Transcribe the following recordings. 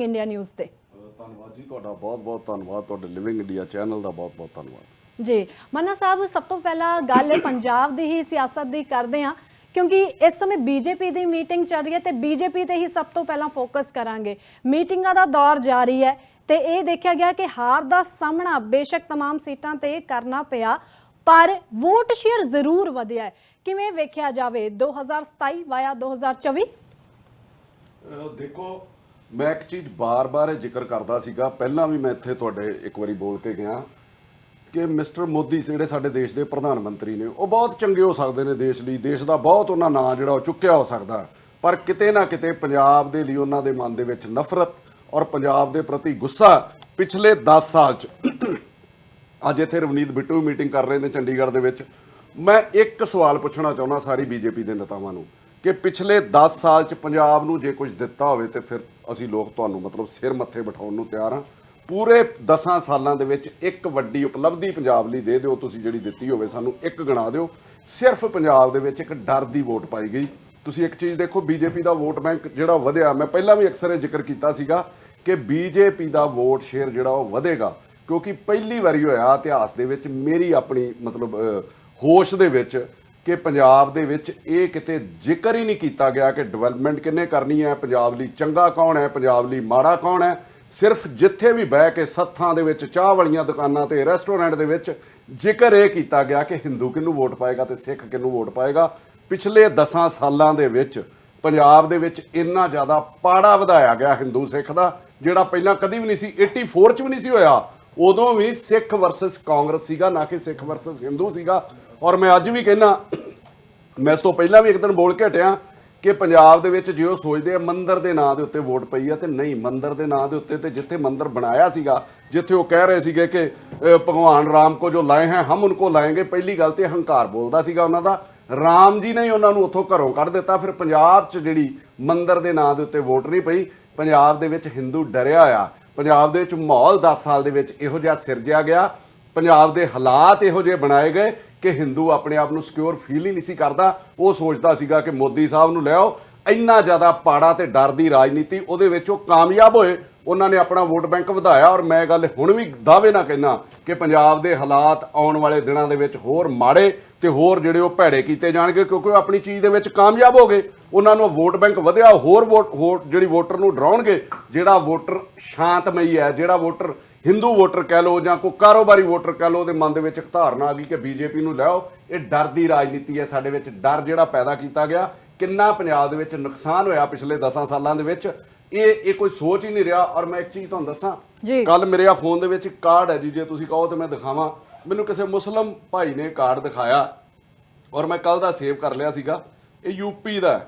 Living India news ਤੇ ਧੰਨਵਾਦ ਜੀ ਤੁਹਾਡਾ ਬਹੁਤ-ਬਹੁਤ ਧੰਨਵਾਦ ਤੁਹਾਡੇ ਲਿਵਿੰਗ ਇੰਡੀਆ ਚੈਨਲ ਦਾ ਬਹੁਤ-ਬਹੁਤ ਧੰਨਵਾਦ ਜੀ ਮੰਨਾ ਸਾਹਿਬ ਸਭ ਤੋਂ ਪਹਿਲਾਂ ਗੱਲ ਪੰਜਾਬ ਦੀ ਹੀ ਸਿਆਸਤ ਦੀ ਕਰਦੇ ਹਾਂ ਕਿਉਂਕਿ ਇਸ ਸਮੇਂ ਬੀਜੇਪੀ ਦੀ ਮੀਟਿੰਗ ਚੱਲ ਰਹੀ ਹੈ ਤੇ ਬੀਜੇਪੀ ਤੇ ਹੀ ਸਭ ਤੋਂ ਪਹਿਲਾਂ ਫੋਕਸ ਕਰਾਂਗੇ ਮੀਟਿੰਗਾਂ ਦਾ ਦੌਰ ਜਾਰੀ ਹੈ ਤੇ ਇਹ ਦੇਖਿਆ ਗਿਆ ਕਿ ਹਾਰ ਦਾ ਸਾਹਮਣਾ ਬੇਸ਼ੱਕ तमाम ਸੀਟਾਂ ਤੇ ਕਰਨਾ ਪਿਆ ਪਰ ਵੋਟ ਸ਼ੇਅਰ ਜ਼ਰੂਰ ਵਧਿਆ ਹੈ ਕਿਵੇਂ ਵੇਖਿਆ ਜਾਵੇ 2027 ਵਾਇਆ 2024 ਅਹ ਦੇਖੋ ਮੈਂ ਇੱਕ ਚੀਜ਼ ਬਾਰ-ਬਾਰ ਇਹ ਜ਼ਿਕਰ ਕਰਦਾ ਸੀਗਾ, ਪਹਿਲਾਂ ਵੀ ਮੈਂ ਇੱਥੇ ਤੁਹਾਡੇ ਇੱਕ ਵਾਰੀ ਬੋਲ ਕੇ ਗਿਆ ਕਿ ਮਿਸਟਰ ਮੋਦੀ ਜਿਹੜੇ ਸਾਡੇ ਦੇਸ਼ ਦੇ ਪ੍ਰਧਾਨ ਮੰਤਰੀ ਨੇ, ਉਹ ਬਹੁਤ ਚੰਗੇ ਹੋ ਸਕਦੇ ਨੇ ਦੇਸ਼ ਲਈ, ਦੇਸ਼ ਦਾ ਬਹੁਤ ਉਹਨਾਂ ਨਾਂ ਜਿਹੜਾ ਉਹ ਚੁੱਕਿਆ ਹੋ ਸਕਦਾ। ਪਰ ਕਿਤੇ ਨਾ ਕਿਤੇ ਪੰਜਾਬ ਦੇ ਲਈ ਉਹਨਾਂ ਦੇ ਮਨ ਦੇ ਵਿੱਚ ਨਫ਼ਰਤ ਔਰ ਪੰਜਾਬ ਦੇ ਪ੍ਰਤੀ ਗੁੱਸਾ ਪਿਛਲੇ 10 ਸਾਲ 'ਚ ਅੱਜ ਇੱਥੇ ਰਵਨੀਤ ਬਿੱਟੂ ਵੀ ਮੀਟਿੰਗ ਕਰ ਰਹੇ ਨੇ ਚੰਡੀਗੜ੍ਹ ਦੇ ਵਿੱਚ। ਮੈਂ ਇੱਕ ਸਵਾਲ ਪੁੱਛਣਾ ਚਾਹੁੰਦਾ ਸਾਰੀ ਬੀਜੇਪੀ ਦੇ ਨੇਤਾਵਾਂ ਨੂੰ। ਕਿ ਪਿਛਲੇ 10 ਸਾਲ 'ਚ ਪੰਜਾਬ ਨੂੰ ਜੇ ਕੁਝ ਦਿੱਤਾ ਹੋਵੇ ਤੇ ਫਿਰ ਅਸੀਂ ਲੋਕ ਤੁਹਾਨੂੰ ਮਤਲਬ ਸਿਰ ਮੱਥੇ ਬਿਠਾਉਣ ਨੂੰ ਤਿਆਰ ਹਾਂ। ਪੂਰੇ 10 ਸਾਲਾਂ ਦੇ ਵਿੱਚ ਇੱਕ ਵੱਡੀ ਉਪਲਬਧੀ ਪੰਜਾਬ ਲਈ ਦੇ ਦਿਓ, ਤੁਸੀਂ ਜਿਹੜੀ ਦਿੱਤੀ ਹੋਵੇ ਸਾਨੂੰ ਇੱਕ ਗਣਾ ਦਿਓ। ਸਿਰਫ ਪੰਜਾਬ ਦੇ ਵਿੱਚ ਇੱਕ ਡਰ ਦੀ ਵੋਟ ਪਾਈ ਗਈ। ਤੁਸੀਂ ਇੱਕ ਚੀਜ਼ ਦੇਖੋ, ਬੀਜੇਪੀ ਦਾ ਵੋਟ ਬੈਂਕ ਜਿਹੜਾ ਵਧਿਆ, ਮੈਂ ਪਹਿਲਾਂ ਵੀ ਅਕਸਰ ਇਹ ਜ਼ਿਕਰ ਕੀਤਾ ਸੀਗਾ ਕਿ ਬੀਜੇਪੀ ਦਾ ਵੋਟ ਸ਼ੇਅਰ ਜਿਹੜਾ ਉਹ ਵਧੇਗਾ, ਕਿਉਂਕਿ ਪਹਿਲੀ ਵਾਰੀ ਹੋਇਆ ਇਤਿਹਾਸ ਦੇ ਵਿੱਚ ਮੇਰੀ ਆਪਣੀ ਮਤਲਬ ਹੋਸ਼ ਦੇ ਵਿੱਚ ਕਿ ਪੰਜਾਬ ਦੇ ਵਿੱਚ ਇਹ ਕਿਤੇ ਜ਼ਿਕਰ ਹੀ ਨਹੀਂ ਕੀਤਾ ਗਿਆ ਕਿ ਡਿਵੈਲਪਮੈਂਟ ਕਿੰਨੇ ਕਰਨੀ ਹੈ, ਪੰਜਾਬ ਲਈ ਚੰਗਾ ਕੌਣ ਹੈ, ਪੰਜਾਬ ਲਈ ਮਾੜਾ ਕੌਣ ਹੈ। ਸਿਰਫ ਜਿੱਥੇ ਵੀ ਬਹਿ ਕੇ ਸੱਥਾਂ ਦੇ ਵਿੱਚ ਚਾਹ ਵਾਲੀਆਂ ਦੁਕਾਨਾਂ ਤੇ ਰੈਸਟੋਰੈਂਟ ਦੇ ਵਿੱਚ ਜ਼ਿਕਰ ਇਹ ਕੀਤਾ ਗਿਆ ਕਿ ਹਿੰਦੂ ਕਿਹਨੂੰ ਵੋਟ ਪਾਏਗਾ ਤੇ ਸਿੱਖ ਕਿਹਨੂੰ ਵੋਟ ਪਾਏਗਾ। ਪਿਛਲੇ 10 ਸਾਲਾਂ ਦੇ ਵਿੱਚ ਪੰਜਾਬ ਦੇ ਵਿੱਚ ਇੰਨਾ ਜ਼ਿਆਦਾ ਪਾੜਾ ਵਧਾਇਆ ਗਿਆ ਹਿੰਦੂ ਸਿੱਖ ਦਾ, ਜਿਹੜਾ ਪਹਿਲਾਂ ਕਦੀ ਵੀ ਨਹੀਂ ਸੀ 84 ਚ ਵੀ ਨਹੀਂ ਸੀ ਹੋਇਆ। ਉਦੋਂ ਵੀ ਸਿੱਖ ਵਰਸਸ ਕਾਂਗਰਸ ਸੀਗਾ, ਨਾ ਕਿ ਸਿੱਖ ਵਰਸਸ ਹਿੰਦੂ ਸੀਗਾ। ਔਰ ਮੈਂ ਅੱਜ ਵੀ ਕਹਿਣਾ ਮੈਂ ਇਸ ਤੋਂ ਪਹਿਲਾਂ ਵੀ ਇੱਕ ਦਿਨ ਬੋਲ ਕੇ ਹਟਿਆ ਕਿ ਪੰਜਾਬ ਦੇ ਵਿੱਚ ਜੇ ਉਹ ਸੋਚਦੇ ਆ ਮੰਦਰ ਦੇ ਨਾਂ ਦੇ ਉੱਤੇ ਵੋਟ ਪਈ ਆ ਤੇ ਨਹੀਂ, ਮੰਦਰ ਦੇ ਨਾਂ ਦੇ ਉੱਤੇ ਤੇ ਜਿੱਥੇ ਮੰਦਰ ਬਣਾਇਆ ਸੀਗਾ, ਜਿੱਥੇ ਉਹ ਕਹਿ ਰਹੇ ਸੀਗੇ ਕਿ ਭਗਵਾਨ ਰਾਮ ਕੋ ਜੋ ਲਾਏ ਹੈ, ਹਮ ਉਨਕੋ ਲਾਏਂਗੇ, ਪਹਿਲੀ ਗੱਲ ਤੇ ਹੰਕਾਰ ਬੋਲਦਾ ਸੀਗਾ ਉਹਨਾਂ ਦਾ। ਰਾਮ ਜੀ ਨੇ ਉਹਨਾਂ ਨੂੰ ਉੱਥੋਂ ਘਰੋਂ ਕੱਢ ਦਿੱਤਾ, ਫਿਰ ਪੰਜਾਬ 'ਚ ਜਿਹੜੀ ਮੰਦਰ ਦੇ ਨਾਂ ਦੇ ਉੱਤੇ ਵੋਟ ਨਹੀਂ ਪਈ, ਪੰਜਾਬ ਦੇ ਵਿੱਚ ਹਿੰਦੂ ਡਰਿਆ ਹੋਇਆ ਪੰਜਾਬ ਦੇ ਵਿੱਚ ਮਾਹੌਲ 10 ਸਾਲ ਦੇ ਵਿੱਚ ਇਹੋ ਜਿਹਾ ਸਿਰਜਿਆ ਗਿਆ, ਪੰਜਾਬ ਦੇ ਹਾਲਾਤ ਇਹੋ ਜਿਹੇ ਬਣਾਏ ਗਏ ਕਿ ਹਿੰਦੂ ਆਪਣੇ ਆਪ ਨੂੰ ਸਿਕਿਉਰ ਫੀਲ ਹੀ ਨਹੀਂ ਸੀ ਕਰਦਾ। ਉਹ ਸੋਚਦਾ ਸੀਗਾ ਕਿ ਮੋਦੀ ਸਾਹਿਬ ਨੂੰ ਲੈ ਆਓ। ਇੰਨਾ ਜ਼ਿਆਦਾ ਪਾੜਾ ਤੇ ਡਰ ਦੀ ਰਾਜਨੀਤੀ ਉਹਦੇ ਵਿੱਚ ਉਹ ਕਾਮਯਾਬ ਹੋਏ। ਉਹਨਾਂ ਨੇ ਆਪਣਾ ਵੋਟ ਬੈਂਕ ਵਧਾਇਆ ਔਰ ਮੈਂ ਗੱਲ ਹੁਣ ਵੀ ਦਾਅਵੇ ਨਾ ਕਹਿਣਾ ਕਿ ਪੰਜਾਬ ਦੇ ਹਾਲਾਤ ਆਉਣ ਵਾਲੇ ਦਿਨਾਂ ਦੇ ਵਿੱਚ ਹੋਰ ਮਾੜੇ ਤੇ ਹੋਰ ਜਿਹੜੇ ਉਹ ਭੈੜੇ ਕੀਤੇ ਜਾਣਗੇ ਕਿਉਂਕਿ ਉਹ ਆਪਣੀ ਚੀਜ਼ ਦੇ ਵਿੱਚ ਕਾਮਯਾਬ ਹੋ ਗਏ। ਉਹਨਾਂ ਨੂੰ ਵੋਟ ਬੈਂਕ ਵਧਿਆ, ਹੋਰ ਵੋਟ, ਹੋਰ ਜਿਹੜੀ ਵੋਟਰ ਨੂੰ ਡਰਾਉਣਗੇ, ਜਿਹੜਾ ਵੋਟਰ ਸ਼ਾਂਤਮਈ ਹੈ, ਜਿਹੜਾ ਵੋਟਰ ਹਿੰਦੂ ਵੋਟਰ ਕਹਿ ਲਓ ਜਾਂ ਕੋਈ ਕਾਰੋਬਾਰੀ ਵੋਟਰ ਕਹਿ ਲਓ ਉਹਦੇ ਮਨ ਦੇ ਵਿੱਚ ਇੱਕ ਧਾਰਨਾ ਆ ਗਈ ਕਿ ਬੀਜੇਪੀ ਨੂੰ ਲਿਆਓ। ਇਹ ਡਰ ਦੀ ਰਾਜਨੀਤੀ ਹੈ ਸਾਡੇ ਵਿੱਚ। ਡਰ ਜਿਹੜਾ ਪੈਦਾ ਕੀਤਾ ਗਿਆ ਕਿੰਨਾ ਪੰਜਾਬ ਦੇ ਵਿੱਚ ਨੁਕਸਾਨ ਹੋਇਆ ਪਿਛਲੇ 10 ਸਾਲਾਂ ਦੇ ਵਿੱਚ ਇਹ ਇਹ ਕੋਈ ਸੋਚ ਹੀ ਨਹੀਂ ਰਿਹਾ। ਔਰ ਮੈਂ ਇੱਕ ਚੀਜ਼ ਤੁਹਾਨੂੰ ਦੱਸਾਂ। ਕੱਲ ਮੇਰੇ ਆ ਫੋਨ ਦੇ ਵਿੱਚ ਇੱਕ ਕਾਰਡ ਹੈ ਜੀ ਜੇ ਤੁਸੀਂ ਕਹੋ ਤੇ ਮੈਂ ਦਿਖਾਵਾਂ। ਮੈਨੂੰ ਕਿਸੇ ਮੁਸਲਮ ਭਾਈ ਨੇ ਕਾਰਡ ਦਿਖਾਇਆ ਔਰ ਮੈਂ ਕੱਲ ਦਾ ਸੇਵ ਕਰ ਲਿਆ ਸੀਗਾ। ਇਹ ਯੂਪੀ ਦਾ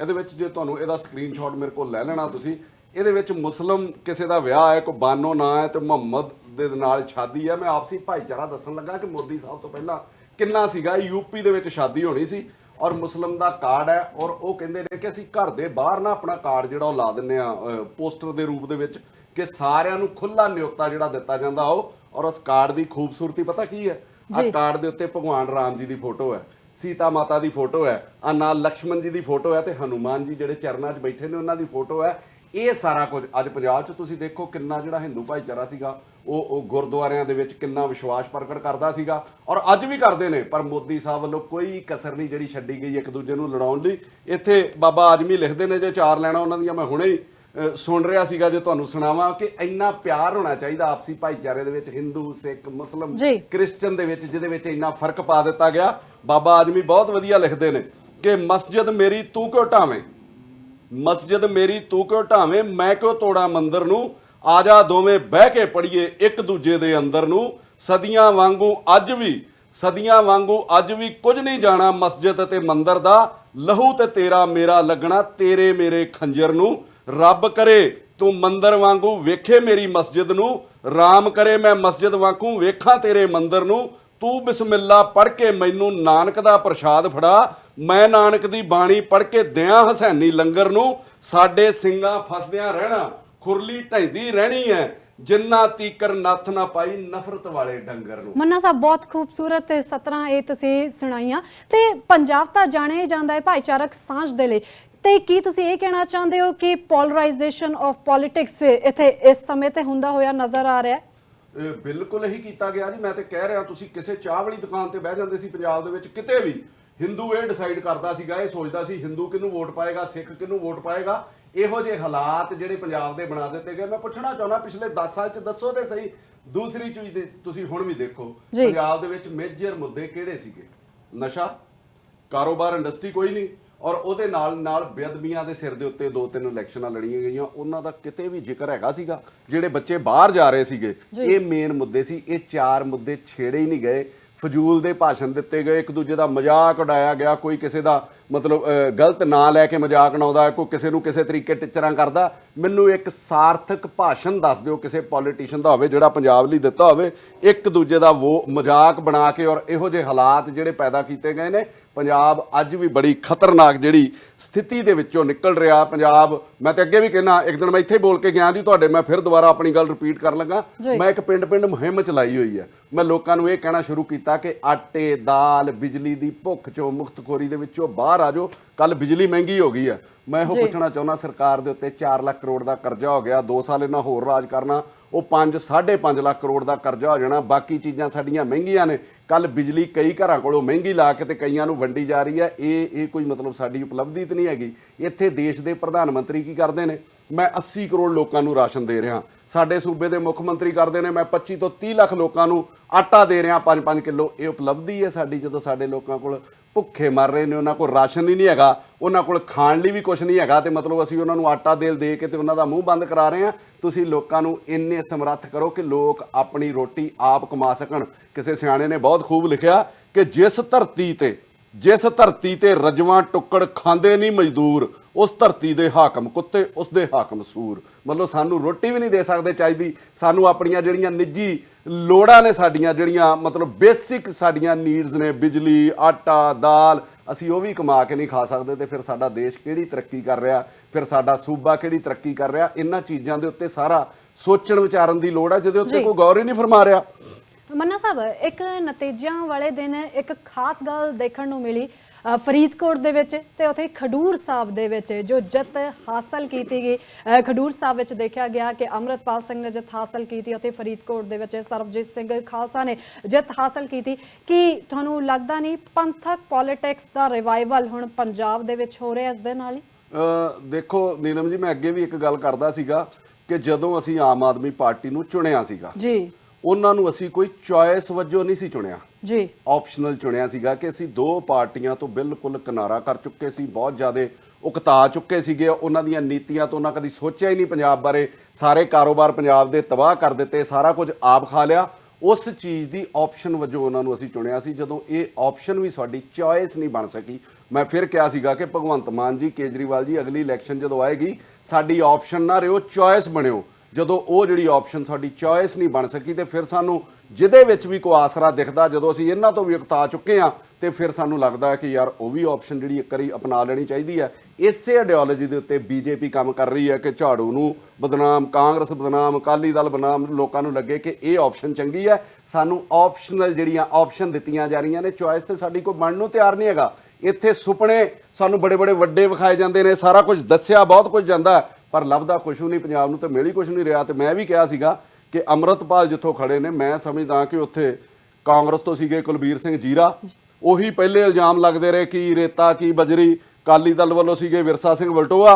ਇਹਦੇ ਵਿੱਚ ਜੇ ਤੁਹਾਨੂੰ ਇਹਦਾ ਸਕਰੀਨਸ਼ਾਟ ਮੇਰੇ ਕੋਲ ਲੈ ਲੈਣਾ ਤੁਸੀਂ ਇਹਦੇ ਵਿੱਚ ਮੁਸਲਮ ਕਿਸੇ ਦਾ ਵਿਆਹ ਹੈ ਕੋ ਬਾਨੋ ਨਾ ਹੈ ਤੇ ਮੁਹੰਮਦ ਦੇ ਨਾਲ ਸ਼ਾਦੀ ਹੈ। ਮੈਂ ਆਪਸੀ ਭਾਈਚਾਰਾ ਦੱਸਣ ਲੱਗਾ ਕਿ ਮੋਦੀ ਸਾਹਿਬ ਤੋਂ ਪਹਿਲਾਂ ਕਿੰਨਾ ਸੀਗਾ ਯੂਪੀ ਦੇ ਵਿੱਚ ਸ਼ਾਦੀ ਹੋਣੀ ਸੀ ਔਰ ਮੁਸਲਮ ਦਾ ਕਾਰਡ ਹੈ ਔਰ ਉਹ ਕਹਿੰਦੇ ਨੇ ਕਿ ਅਸੀਂ ਘਰ ਦੇ ਬਾਹਰ ਨਾ ਆਪਣਾ ਕਾਰਡ ਜਿਹੜਾ ਉਹ ਲਾ ਦਿੰਨੇ ਆ ਪੋਸਟਰ ਦੇ ਰੂਪ ਦੇ ਵਿੱਚ ਕਿ ਸਾਰਿਆਂ ਨੂੰ ਖੁੱਲਾ ਨਿਯੁਕਤਾ ਜਿਹੜਾ ਦਿੱਤਾ ਜਾਂਦਾ ਉਹ ਔਰ ਉਸ ਕਾਰਡ ਦੀ ਖੂਬਸੂਰਤੀ ਪਤਾ ਕੀ ਹੈ? ਆ ਕਾਰਡ ਦੇ ਉੱਤੇ ਭਗਵਾਨ ਰਾਮ ਜੀ ਦੀ ਫੋਟੋ ਹੈ ਸੀਤਾ ਮਾਤਾ ਦੀ ਫੋਟੋ ਹੈ ਆ ਨਾਲ ਲక్ష్మణ ਜੀ ਦੀ ਫੋਟੋ ਹੈ ਤੇ ਹਨੂਮਾਨ ਜੀ ਜਿਹੜੇ ਚਰਨਾਂ 'ਚ ਬੈਠੇ ਨੇ ਉਹਨਾਂ ਦੀ ਫੋਟੋ ਹੈ। ਇਹ ਸਾਰਾ ਕੁਝ ਅੱਜ ਪੰਜਾਬ 'ਚ ਤੁਸੀਂ ਦੇਖੋ ਕਿੰਨਾ ਜਿਹੜਾ ਹਿੰਦੂ ਭਾਈਚਾਰਾ ਸੀਗਾ ਉਹ ਉਹ ਗੁਰਦੁਆਰਿਆਂ ਦੇ ਵਿੱਚ ਕਿੰਨਾ ਵਿਸ਼ਵਾਸ ਪ੍ਰਗਟ ਕਰਦਾ ਸੀਗਾ। ਔਰ ਅੱਜ ਵੀ ਕਰਦੇ ਨੇ ਪਰ ਮੋਦੀ ਸਾਹਿਬ ਵੱਲੋਂ ਕੋਈ ਕਸਰ ਨਹੀਂ ਜਿਹੜੀ ਛੱਡੀ ਗਈ ਇੱਕ ਦੂਜੇ ਨੂੰ ਲੜਾਉਣ ਲਈ ਇੱਥੇ ਬਾਬਾ ਆਜਮੀ ਲਿਖਦੇ ਨੇ ਜੇ ਚਾਰ ਲੈਣਾ ਉਹਨਾਂ ਦੀਆਂ ਮੈਂ ਹੁਣੇ ਹੀ ਸੁਣ ਰਿਹਾ ਸੀਗਾ ਜੇ ਤੁਹਾਨੂੰ ਸੁਣਾਵਾਂ ਕਿ ਇੰਨਾ ਪਿਆਰ ਹੋਣਾ ਚਾਹੀਦਾ ਆਪਸੀ ਭਾਈਚਾਰੇ ਦੇ ਵਿੱਚ ਹਿੰਦੂ ਸਿੱਖ ਮੁਸਲਮ। ਕ੍ਰਿਸਚਨ ਦੇ ਵਿੱਚ ਜਿਹਦੇ ਵਿੱਚ ਇੰਨਾ ਫ਼ਰਕ ਪਾ ਦਿੱਤਾ ਗਿਆ। ਬਾਬਾ ਆਜਮੀ ਬਹੁਤ ਵਧੀਆ ਲਿਖਦੇ ਨੇ ਕਿ ਮਸਜਿਦ ਮੇਰੀ ਤੂੰ ਕਿਉਂ ਢਾਵੇਂ ਮਸਜਿਦ ਮੇਰੀ ਤੂੰ ਕਿਉਂ ਢਾਵੇਂ, ਮੈਂ ਕਿਉਂ ਤੋੜਾਂ ਮੰਦਰ ਨੂੰ? ਆ ਜਾ ਦੋਵੇਂ ਬਹਿ ਕੇ ਪੜੀਏ ਇੱਕ ਦੂਜੇ ਦੇ ਅੰਦਰ ਨੂੰ। ਸਦੀਆਂ ਵਾਂਗੂ ਅੱਜ ਵੀ, ਸਦੀਆਂ ਵਾਂਗੂ ਅੱਜ ਵੀ ਕੁਝ ਨਹੀਂ ਜਾਣਾ ਮਸਜਿਦ ਤੇ ਮੰਦਰ ਦਾ। ਲਹੂ ਤੇ ਤੇਰਾ ਮੇਰਾ ਲੱਗਣਾ, ਤੇਰੇ ਮੇਰੇ ਖੰਜਰ ਨੂੰ। ਰੱਬ ਕਰੇ, ਤੂੰ ਮੰਦਰ ਵਾਂਗੂ ਵੇਖੇ ਮੇਰੀ ਮਸਜਿਦ ਨੂੰ। ਰਾਮ ਕਰੇ ਮੈਂ ਮਸਜਿਦ ਵਾਂਗੂ ਵੇਖਾਂ ਤੇਰੇ ਮੰਦਰ ਨੂੰ। ਤੂੰ ਬਿਸਮਿਲ੍ਲਾ ਪੜ੍ਹ ਕੇ ਮੈਨੂੰ ਨਾਨਕ ਦਾ ਪ੍ਰਸ਼ਾਦ ਫੜਾ। ਮੈਂ ਨਾਨਕ ਦੀ ਬਾਣੀ ਪੜ੍ਹ ਕੇ ਦਿਆਂ ਹਸੈਨੀ ਲੰਗਰ ਨੂੰ। ਸਾਡੇ ਸਿੰਘਾਂ ਫਸਦਿਆਂ ਰਹਿਣਾ, ਖੁਰਲੀ ਢੈਂਦੀ ਰਹਿਣੀ ਹੈ ਜਿੰਨਾ ਤੀਕਰ ਨੱਥ ਨਾ ਪਾਈ ਨਫ਼ਰਤ ਵਾਲੇ ਡੰਗਰ ਨੂੰ। ਮੰਨਾ ਸਾਹਿਬ, ਬਹੁਤ ਖੂਬਸੂਰਤ ਸਤਰਾਂ ਇਹ ਤੁਸੀਂ ਸੁਣਾਈਆਂ। ਤੇ ਪੰਜਾਬ ਤਾਂ ਜਾਣਿਆ ਹੀ ਜਾਂਦਾ ਹੈ ਭਾਈਚਾਰਕ ਸਾਂਝ ਦੇ ਲਈ। ਤੇ ਕੀ ਤੁਸੀਂ ਇਹ ਕਹਿਣਾ ਚਾਹੁੰਦੇ ਹੋ ਕਿ ਪੋਲਰਾਈਜੇਸ਼ਨ ਆਫ ਪੋਲਿਟਿਕਸ ਇੱਥੇ ਇਸ ਸਮੇਂ ਤੇ ਹੁੰਦਾ ਹੋਇਆ ਨਜ਼ਰ ਆ ਰਿਹਾ ਹੈ? ਬਿਲਕੁਲ ਇਹੀ ਕੀਤਾ ਗਿਆ ਜੀ। ਮੈਂ ਤੇ ਕਹਿ ਰਿਹਾ ਤੁਸੀਂ ਕਿਸੇ ਚਾਹ ਵਾਲੀ ਦੁਕਾਨ ਤੇ ਬਹਿ ਜਾਂਦੇ ਸੀ ਪੰਜਾਬ ਦੇ ਵਿੱਚ ਕਿਤੇ ਵੀ। ਹਿੰਦੂ ਇਹ ਡਿਸਾਈਡ ਕਰਦਾ ਸੀਗਾ ਇਹ ਸੋਚਦਾ ਸੀ ਹਿੰਦੂ ਕਿਹਨੂੰ ਵੋਟ ਪਾਏਗਾ ਸਿੱਖ ਕਿਹਨੂੰ ਵੋਟ ਪਾਏਗਾ। ਇਹੋ ਜਿਹੇ ਹਾਲਾਤ ਜਿਹੜੇ ਪੰਜਾਬ ਦੇ ਬਣਾ ਦਿੱਤੇ ਗਏ। ਮੈਂ ਪੁੱਛਣਾ ਚਾਹੁੰਦਾ ਪਿਛਲੇ 10 ਸਾਲ ਚ ਦੱਸੋ ਤੇ ਸਹੀ। ਦੂਸਰੀ ਚੀਜ਼ ਦੇ ਤੁਸੀਂ ਹੁਣ ਵੀ ਦੇਖੋ। ਪੰਜਾਬ ਦੇ ਵਿੱਚ ਮੇਜਰ ਮੁੱਦੇ ਕਿਹੜੇ ਸੀਗੇ? ਨਸ਼ਾ ਕਾਰੋਬਾਰ ਇੰਡਸਟਰੀ ਕੋਈ ਨਹੀਂ। ਔਰ ਉਹਦੇ ਨਾਲ ਨਾਲ ਬੇਅਦਬੀਆਂ ਦੇ ਸਿਰ ਦੇ ਉੱਤੇ ਦੋ ਤਿੰਨ ਇਲੈਕਸ਼ਨਾਂ ਲੜੀਆਂ ਗਈਆਂ। ਉਹਨਾਂ ਦਾ ਕਿਤੇ ਵੀ ਜ਼ਿਕਰ ਹੈਗਾ ਸੀਗਾ। ਜਿਹੜੇ ਬੱਚੇ ਬਾਹਰ ਜਾ ਰਹੇ ਸੀਗੇ। ਇਹ ਮੇਨ ਮੁੱਦੇ ਸੀ। ਇਹ ਚਾਰ ਮੁੱਦੇ ਛੇੜੇ ਹੀ ਨਹੀਂ ਗਏ। ਫਜ਼ੂਲ ਦੇ ਭਾਸ਼ਣ ਦਿੱਤੇ ਗਏ। ਇੱਕ ਦੂਜੇ ਦਾ ਮਜ਼ਾਕ ਉਡਾਇਆ ਗਿਆ। ਕੋਈ ਕਿਸੇ ਦਾ ਮਤਲਬ ਗਲਤ ਨਾਂ ਲੈ ਕੇ ਮਜ਼ਾਕ ਉਡਾਉਂਦਾ ਕੋਈ ਕਿਸੇ ਨੂੰ ਕਿਸੇ ਤਰੀਕੇ ਟਿਚਰਾਂ ਕਰਦਾ ਮੈਨੂੰ ਇੱਕ ਸਾਰਥਕ ਭਾਸ਼ਣ ਦੱਸ ਦਿਓ ਕਿਸੇ ਪੋਲੀਟੀਸ਼ੀਅਨ ਦਾ ਹੋਵੇ ਜਿਹੜਾ ਪੰਜਾਬ ਲਈ ਦਿੱਤਾ ਹੋਵੇ ਇੱਕ ਦੂਜੇ ਦਾ ਉਹ ਮਜ਼ਾਕ ਬਣਾ ਕੇ ਔਰ ਇਹੋ ਜਿਹੇ ਹਾਲਾਤ ਜਿਹੜੇ ਪੈਦਾ ਕੀਤੇ ਗਏ ਨੇ ਪੰਜਾਬ ਅੱਜ ਵੀ ਬੜੀ ਖਤਰਨਾਕ ਜਿਹੜੀ ਸਥਿਤੀ ਦੇ ਵਿੱਚੋਂ ਨਿਕਲ ਰਿਹਾ ਪੰਜਾਬ ਮੈਂ ਤੇ ਅੱਗੇ ਵੀ ਕਹਿਣਾ ਇੱਕ ਦਿਨ ਮੈਂ ਇੱਥੇ ਬੋਲ ਕੇ ਗਿਆ ਜੀ ਤੁਹਾਡੇ ਮੈਂ ਫਿਰ ਦੁਬਾਰਾ ਆਪਣੀ ਗੱਲ ਰਿਪੀਟ ਕਰਨ ਲੱਗਾ। ਮੈਂ ਇੱਕ ਪਿੰਡ-ਪਿੰਡ ਮੁਹਿੰਮ ਚਲਾਈ ਹੋਈ ਹੈ ਮੈਂ ਲੋਕਾਂ ਨੂੰ ਇਹ ਕਹਿਣਾ ਸ਼ੁਰੂ ਕੀਤਾ ਕਿ ਆਟੇ ਦਾਲ ਬਿਜਲੀ ਦੀ ਭੁੱਖ ਚੋਂ ਮੁਕਤਖੋਰੀ ਦੇ ਵਿੱਚੋਂ ਬਾਹਰ ਆ ਜਾਓ ਕੱਲ ਬਿਜਲੀ ਮਹਿੰਗੀ ਹੋ ਗਈ ਹੈ। ਮੈਂ ਇਹੋ। ਪੁੱਛਣਾ ਚਾਹੁੰਦਾ ਸਰਕਾਰ ਦੇ ਉੱਤੇ 4 ਲੱਖ ਕਰੋੜ ਦਾ ਕਰਜ਼ਾ ਹੋ ਗਿਆ 2 ਸਾਲ ਇਹਨਾਂ ਹੋਰ ਰਾਜ ਕਰਨਾ ਉਹ 5 5.5 ਲੱਖ ਕਰੋੜ ਦਾ ਕਰਜ਼ਾ ਹੋ ਜਾਣਾ ਬਾਕੀ ਚੀਜ਼ਾਂ ਸਾਡੀਆਂ ਮਹਿੰਗੀਆਂ ਨੇ। ਕੱਲ ਬਿਜਲੀ ਕਈ ਘਰਾਂ ਕੋਲੋਂ ਮਹਿੰਗੀ ਲਾ ਕੇ ਤੇ ਕਈਆਂ ਨੂੰ ਵੰਡੀ ਜਾ ਰਹੀ ਹੈ। ਇਹ ਇਹ ਕੋਈ ਮਤਲਬ ਸਾਡੀ ਉਪਲਬਧੀ ਤੇ ਨਹੀਂ ਹੈਗੀ। ਇੱਥੇ ਦੇਸ਼ ਦੇ ਪ੍ਰਧਾਨ ਮੰਤਰੀ ਕੀ ਕਰਦੇ ਨੇ? ਮੈਂ 80 ਕਰੋੜ ਲੋਕਾਂ ਨੂੰ ਰਾਸ਼ਨ ਦੇ ਰਿਹਾ। ਸਾਡੇ ਸੂਬੇ ਦੇ ਮੁੱਖ ਮੰਤਰੀ ਕਰਦੇ ਨੇ ਮੈਂ 25 ਤੋਂ 30 ਲੱਖ ਲੋਕਾਂ ਨੂੰ ਆਟਾ ਦੇ ਰਿਹਾ 5-5 ਕਿਲੋ। ਇਹ ਉਪਲਬਧੀ ਹੈ ਸਾਡੀ ਜਦੋਂ ਸਾਡੇ ਲੋਕਾਂ ਕੋਲ ਭੁੱਖੇ ਮਰ ਰਹੇ ਨੇ, ਉਹਨਾਂ ਕੋਲ ਰਾਸ਼ਨ ਹੀ ਨਹੀਂ ਹੈਗਾ, ਉਹਨਾਂ ਕੋਲ ਖਾਣ ਲਈ ਵੀ ਕੁਝ ਨਹੀਂ ਹੈਗਾ, ਤੇ ਮਤਲਬ ਅਸੀਂ ਉਹਨਾਂ ਨੂੰ ਆਟਾ, ਦੇਲ ਦੇ ਕੇ ਤੇ ਉਹਨਾਂ ਦਾ ਮੂੰਹ ਬੰਦ ਕਰਾ ਰਹੇ ਹਾਂ। ਤੁਸੀਂ ਲੋਕਾਂ ਨੂੰ ਇੰਨੇ ਸਮਰੱਥ ਕਰੋ ਕਿ ਲੋਕ ਆਪਣੀ ਰੋਟੀ ਆਪ ਕਮਾ ਸਕਣ। ਕਿਸੇ ਸਿਆਣੇ ਨੇ ਬਹੁਤ ਖੂਬ ਲਿਖਿਆ ਕਿ ਜਿਸ ਧਰਤੀ ਤੇ ਜਿਸ ਧਰਤੀ ਤੇ ਰਜਵਾਂ ਟੁੱਕੜ ਖਾਂਦੇ ਨਹੀਂ ਮਜ਼ਦੂਰ ਉਸ ਧਰਤੀ ਦੇ ਹਾਕਮ ਕੁੱਤੇ ਉਸ ਦੇ ਹਾਕਮ ਸੂਰ। ਮਤਲਬ ਸਾਨੂੰ ਰੋਟੀ ਵੀ ਨਹੀਂ ਦੇ ਸਕਦੇ ਚਾਹੀਦੀ। ਸਾਨੂੰ ਆਪਣੀਆਂ ਜਿਹੜੀਆਂ ਨਿੱਜੀ ਲੋੜਾਂ ਨੇ ਸਾਡੀਆਂ ਜਿਹੜੀਆਂ ਮਤਲਬ ਬੇਸਿਕ ਸਾਡੀਆਂ ਨੀਡਸ ਨੇ ਬਿਜਲੀ ਆਟਾ ਦਾਲ ਅਸੀਂ ਉਹ ਵੀ ਕਮਾ ਕੇ ਨਹੀਂ ਖਾ ਸਕਦੇ ਤੇ ਫਿਰ ਸਾਡਾ ਦੇਸ਼ ਕਿਹੜੀ ਤਰੱਕੀ ਕਰ ਰਿਹਾ? ਫਿਰ ਸਾਡਾ ਸੂਬਾ ਕਿਹੜੀ ਤਰੱਕੀ ਕਰ ਰਿਹਾ? ਇਹਨਾਂ ਚੀਜ਼ਾਂ ਦੇ ਉੱਤੇ ਸਾਰਾ ਸੋਚਣ ਵਿਚਾਰਨ ਦੀ ਲੋੜ ਹੈ ਜਿਹਦੇ ਉੱਤੇ। ਕੋਈ ਗੌਰ ਹੀ ਨਹੀਂ ਫਰਮਾ ਰਿਹਾ। ਮੰਨਾ ਸਾਹਿਬ ਇੱਕ ਨਤੀਜਿਆਂ ਵਾਲੇ ਦਿਨ ਇੱਕ ਖਾਸ ਗੱਲ ਦੇਖਣ ਨੂੰ ਮਿਲੀ ਫਰੀਦਕੋਟ ਦੇ ਵਿੱਚ ਤੇ ਉੱਥੇ ਖਡੂਰ ਸਾਹਿਬ ਦੇ ਵਿੱਚ ਜੋ ਜਿੱਤ ਹਾਸਲ ਕੀਤੀ ਗਈ। ਖਡੂਰ ਸਾਹਿਬ ਵਿੱਚ ਦੇਖਿਆ ਗਿਆ ਕਿ ਅੰਮ੍ਰਿਤਪਾਲ ਸਿੰਘ ਨੇ ਜਿੱਤ ਹਾਸਲ ਕੀਤੀ ਅਤੇ ਫਰੀਦਕੋਟ ਦੇ ਵਿੱਚ ਸਰਬਜੀਤ ਸਿੰਘ ਖਾਲਸਾ ਨੇ ਜਿੱਤ ਹਾਸਲ ਕੀਤੀ। ਕੀ ਤੁਹਾਨੂੰ ਲੱਗਦਾ ਨਹੀਂ ਪੰਥਕ ਪੋਲਿਟਿਕਸ ਦਾ ਰਿਵਾਈਵਲ ਹੁਣ ਪੰਜਾਬ ਦੇ ਵਿੱਚ ਹੋ ਰਿਹਾ ਇਸ ਦੇ ਨਾਲ ਹੀ? ਦੇਖੋ ਨੀਲਮ ਜੀ ਮੈਂ ਅੱਗੇ ਵੀ ਇੱਕ ਗੱਲ ਕਰਦਾ ਸੀਗਾ ਕਿ ਜਦੋਂ ਅਸੀਂ ਆਮ ਆਦਮੀ ਪਾਰਟੀ ਨੂੰ ਚੁਣਿਆ ਸੀਗਾ ਜੀ। ਉਹਨਾਂ ਨੂੰ ਅਸੀਂ ਕੋਈ ਚੁਆਇਸ ਵਜੋਂ ਨਹੀਂ ਸੀ ਚੁਣਿਆ। ਜੀ। ਆਪਸ਼ਨਲ ਚੁਣਿਆ ਸੀਗਾ ਕਿ ਅਸੀਂ ਦੋ ਪਾਰਟੀਆਂ ਤੋਂ ਬਿਲਕੁਲ ਕਿਨਾਰਾ ਕਰ ਚੁੱਕੇ ਸੀ ਬਹੁਤ ਜ਼ਿਆਦੇ ਉਕਤਾ ਚੁੱਕੇ ਸੀਗੇ। ਉਹਨਾਂ ਦੀਆਂ ਨੀਤੀਆਂ ਤੋਂ ਉਹਨਾਂ ਕਦੀ ਸੋਚਿਆ ਹੀ ਨਹੀਂ ਪੰਜਾਬ ਬਾਰੇ। ਸਾਰੇ ਕਾਰੋਬਾਰ ਪੰਜਾਬ ਦੇ ਤਬਾਹ ਕਰ ਦਿੱਤੇ ਸਾਰਾ ਕੁਝ ਆਪ ਖਾ ਲਿਆ। ਉਸ ਚੀਜ਼ ਦੀ ਆਪਸ਼ਨ ਵਜੋਂ ਉਹਨਾਂ ਨੂੰ ਅਸੀਂ ਚੁਣਿਆ ਸੀ। ਜਦੋਂ ਇਹ ਆਪਸ਼ਨ ਵੀ ਸਾਡੀ ਚੁਆਇਸ ਨਹੀਂ ਬਣ ਸਕੀ ਮੈਂ ਫਿਰ ਕਿਹਾ ਸੀਗਾ ਕਿ ਭਗਵੰਤ ਮਾਨ ਜੀ ਕੇਜਰੀਵਾਲ ਜੀ ਅਗਲੀ ਇਲੈਕਸ਼ਨ ਜਦੋਂ ਆਏਗੀ ਸਾਡੀ ਆਪਸ਼ਨ ਨਾ ਰਿਓ ਚੁਆਇਸ ਬਣਿਓ। ਜਦੋਂ ਉਹ ਜਿਹੜੀ ਆਪਸ਼ਨ ਸਾਡੀ ਚੋਇਸ ਨਹੀਂ ਬਣ ਸਕੀ ਤੇ ਫਿਰ ਸਾਨੂੰ ਜਿਹਦੇ ਵਿੱਚ ਵੀ ਕੋਈ ਆਸਰਾ ਦਿਖਦਾ, ਜਦੋਂ ਅਸੀਂ ਇਹਨਾਂ ਤੋਂ ਵੀ ਉਕਤਾ ਚੁੱਕੇ ਆ ਤੇ ਫਿਰ ਸਾਨੂੰ ਲੱਗਦਾ ਹੈ ਕਿ ਯਾਰ ਉਹ ਵੀ ਆਪਸ਼ਨ ਜਿਹੜੀ ਇੱਕ ਵਾਰੀ ਅਪਣਾ ਲੈਣੀ ਚਾਹੀਦੀ ਹੈ। ਇਸੇ ਆਈਡੀਓਲੋਜੀ ਦੇ ਉੱਤੇ ਬੀਜੇਪੀ ਕੰਮ ਕਰ ਰਹੀ ਹੈ ਕਿ ਝਾੜੂ ਨੂੰ ਬਦਨਾਮ, ਕਾਂਗਰਸ ਬਦਨਾਮ, ਅਕਾਲੀ ਦਲ ਬਦਨਾਮ ਲੋਕਾਂ ਨੂੰ ਲੱਗੇ ਕਿ ਇਹ ਆਪਸ਼ਨ ਚੰਗੀ ਹੈ। ਸਾਨੂੰ ਆਪਸ਼ਨਲ ਜਿਹੜੀਆਂ ਆਪਸ਼ਨ ਦਿੱਤੀਆਂ ਜਾ ਰਹੀਆਂ ਨੇ ਚੋਇਸ ਤੇ ਸਾਡੀ ਕੋਈ ਬਣਨ ਨੂੰ ਤਿਆਰ ਨਹੀਂ ਹੈਗਾ। ਇੱਥੇ ਸੁਪਨੇ ਸਾਨੂੰ ਬੜੇ ਬੜੇ ਵੱਡੇ ਵਿਖਾਏ ਜਾਂਦੇ ਨੇ, ਸਾਰਾ ਕੁਝ ਦੱਸਿਆ, ਬਹੁਤ ਕੁਝ ਜਾਂਦਾ ਪਰ ਲੱਭਦਾ ਕੁਝ ਵੀ ਨਹੀਂ ਪੰਜਾਬ ਨੂੰ ਤੇ ਮਿਲ ਹੀ ਕੁਝ ਨਹੀਂ ਰਿਹਾ। ਤੇ ਮੈਂ ਵੀ ਕਿਹਾ ਸੀਗਾ ਕਿ ਅਮਰਤਪਾਲ ਜਿੱਥੋਂ ਖੜੇ ਨੇ ਮੈਂ ਸਮਝਦਾ ਕਿ ਉੱਥੇ ਕਾਂਗਰਸ ਤੋਂ ਸੀਗੇ ਕੁਲਬੀਰ ਸਿੰਘ ਜੀਰਾ। ਉਹੀ ਪਹਿਲੇ ਇਲਜ਼ਾਮ ਲੱਗਦੇ ਰਹੇ ਕਿ ਰੇਤਾ ਕੀ ਬਜਰੀ ਕਾਲੀ ਦਲ ਵੱਲੋਂ ਸੀਗੇ ਵਿਰਸਾ ਸਿੰਘ ਵਲਟੋਆ।